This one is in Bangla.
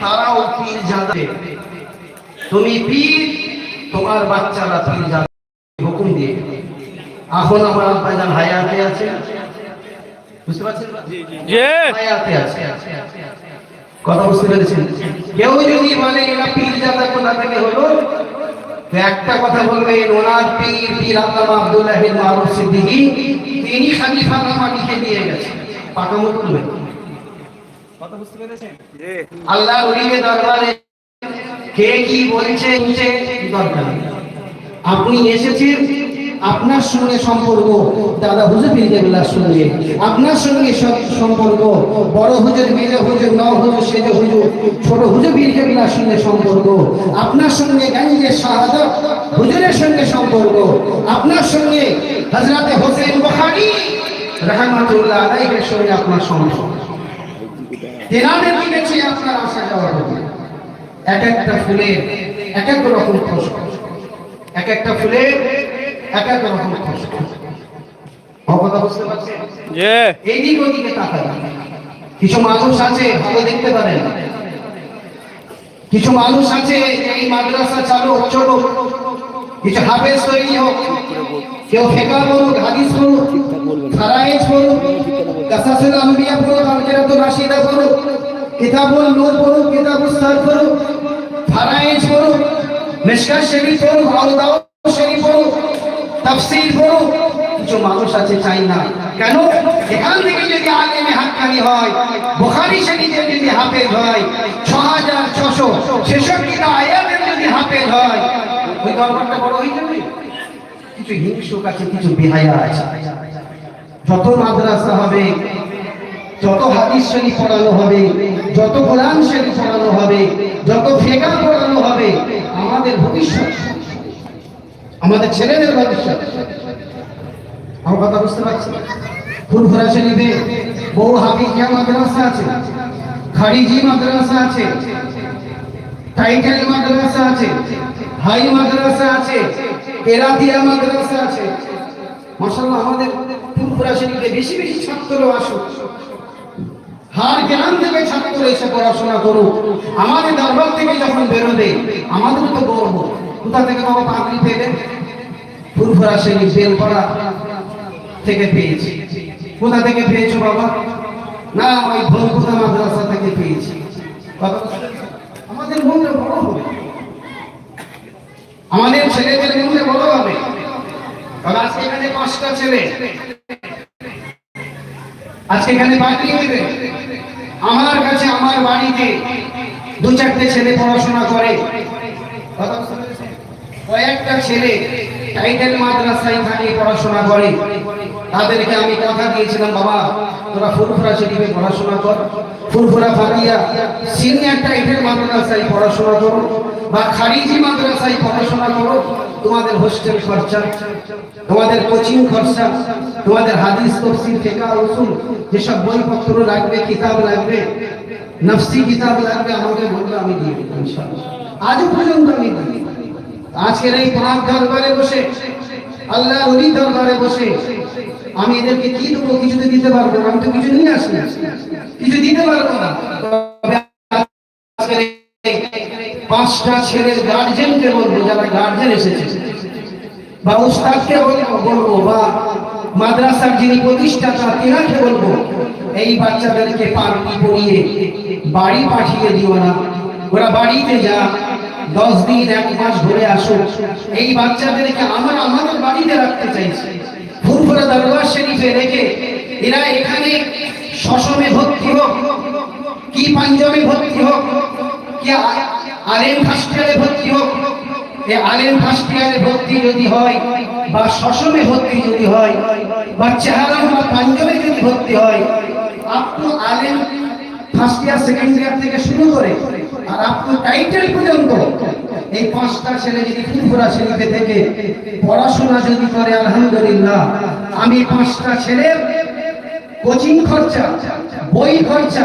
তারাও পীর যাবে। তুমি পীর তোমার বাচ্চারা পীর যাবে। হুকুম দিয়ে। এখন আমার আব্বাজান হায়াতে আছে। বুঝতে পারছেন? হায়াতে আছে। কথা বুঝতে পেরেছেন? কেউ যদি বলে এরা পীর কোথা থেকে হলো? তো একটা কথা বলবেন ওনার পীর পীর আল্লামা আব্দুল্লাহ মারুফ সিদ্দিকী তিনি খালিফা নামা লিখে দিয়ে গেছেন পাকামো করবেন আল্লাহ ওলিয়ে দরবারে কে কি বলছে দরকার। আপনি এসেছেন আপনার সঙ্গে সম্পর্ক। দাদা হুজুর বিল্লাহর সঙ্গে। আপনার সঙ্গে সব- সম্পর্ক। বড় হুজুর মেজে হুজুর ন হুজুর সেজে হুজুর। ছোট হুজুর বিল্লাহর সঙ্গে সম্পর্ক। আপনার সঙ্গে গাঞ্জের শাহাদত হুজুরের সঙ্গে সম্পর্ক। আপনার সঙ্গে হযরতে হোসেন বুখারী রাহমাতুল্লাহ আলাইহির সঙ্গে আপনার সম্পর্ক। তেনাদের চেয়ে আপনার আসা যাওয়া হবে। এক একটা ফুলের এক এক রকম খুশবু এক একটা ফুলের এক এক রকম খুশবু আমার বুঝতে পারছেন? এইদিক ওদিকে তাকাবেন কিছু মানুষ আছে ভালো দেখতে পারেন। কিছু মানুষ আছে এই মাদ্রাসা চালু চলো কিছু হাফেজ তৈরি হোক কেউ ফেকা বলুক হাদিস বলুক ফারাইজ বলুক কাসাসুল আম্বিয়া বলুক আলকিরাতুর রাশিদা বলুক কিতাবুল নূর বলুক কিতাবুস সার বলুক ফারাইজ বলুক মিশকাত শরীফ বলুক আলদাউ শরীফ বলুক তাফসীর বলুক কিছু মানুষ আছে চাই না। কেন? এখান থেকে যদি আলেমে হাক্কানি হয় বুখারী শরীফের যদি হাফেজ হয় ছ হাজার ছশো ছেষট্টিটা আয়াতের যদি হাফেজ হয় কিছু হিংসুক আছে, কিছু বিহায়া আছে। যত মাদ্রাসা হবে, যত হাদিস শরীফ পড়ানো হবে, যত কোরআন শরীফ পড়ানো হবে, যত ফেকা পড়ানো হবে, আমাদের ভবিষ্যৎ, আমাদের ছেলেদের ভবিষ্যৎ। আমার কথা বুঝতে পারছি ফুরফুরা শরীফে বহু হাফিজিয়া মাদ্রাসা আছে, খারিজি মাদ্রাসা আছে, টাইটেল মাদ্রাসা আছে হাই মাদ্রাসা আছে কেরাতিয়া মাদ্রাসা আছে। মাশাআল্লাহ, আমাদের ফুরফুরা শরীফে বেশি বেশি ছাত্র আসুক। হার জ্ঞান থেকে ছাত্র এসে পড়াশোনা করুক। আমাদের দরবার থেকে যখন বেরোবে, আমাদের তো গর্ব। কোথা থেকে বাবা পাগড়ি পেলে ফুরফুরা শরীফ বেলপাড়া থেকে পেয়েছি। কোথা থেকে পেয়েছ বাবা? না, ওই ভোলপুরা মাদ্রাসা থেকে পেয়েছি। আমাদের হবে আমাদের ছেলেদের মধ্যে বড় হবে। আজকে এখানে পাঁচটা ছেলে। আজকে এখানে পাঠিয়ে দেবে। আমার কাছে আমার বাড়িতে দু চারটে ছেলে পড়াশোনা করে? কয়েকটা ছেলে টাইটেল মাদ্রাসায় থাকে পড়াশোনা করে। তাদেরকে আমি কথা দিয়েছিলাম, বাবা, তোরা ফুরফুরা শরীফে পড়াশোনা কর। ফুরফুরা ফাতিয়া সিনিয়র টাইটেল মাদ্রাসায় পড়াশোনা করো বা খারিজি মাদ্রাসায় পড়াশোনা করো। তোমাদের হোস্টেল খরচা, তোমাদের কোচিং খরচা, তোমাদের হাদিস তফসির ফিকা উসুল, যেসব বইপত্র লাগবে, কিতাব লাগবে, নফসি কিতাব লাগবে, আমাকে বলবে, আমি দিয়ে দেবো, ইনশাআল্লাহ। আজও পর্যন্ত আমি দিই আজকের এই পাক দরবারে বসে, আল্লাহ দরবারে বসে আমি এদেরকে কি দেবো কিছু তো দিতে পারব না, আমি তো কিছু নিয়ে আসি কিছু দিতে পারব না। পাঁচটা ছেলের বলব, যারা গার্জেন এসেছে, বা বলব, বা মাদ্রাসার যিনি প্রতিষ্ঠাতা বলব, এই বাচ্চাদেরকে পাগড়ি পরিয়ে বাড়ি পাঠিয়ে দিও না। ওরা বাড়িতে যা, দশ দিন, এক মাস ঘুরে আসুক। এই বাচ্চাদেরকে আমরা, আমাদের বাড়িতে রাখতে চাইছি। ফুরফুরা রেখে এরা এখানে শশমে ভর্তি হোক, কি পাঞ্জাবে ভর্তি হোক, কি আলেম ফার্স্ট ইয়ারে ভর্তি হোক, এ আলেম ফার্স্ট ইয়ারে ভর্তি যদি হয় বা শশমে ভর্তি যদি হয় বা চেহারা বা পাঞ্জাবে যদি ভর্তি হয় আপনি আলেম ফার্স্ট ইয়ার সেকেন্ড ইয়ার থেকে শুরু করে আর আপনি টাইটেল পর্যন্ত এই পাঁচটা ছেলে যদি ত্রিপুরা শরীফে থেকে পড়াশোনা যদি করে, আলহামদুলিল্লাহ, আমি পাঁচটা ছেলে কোচিং খরচা, বই খরচা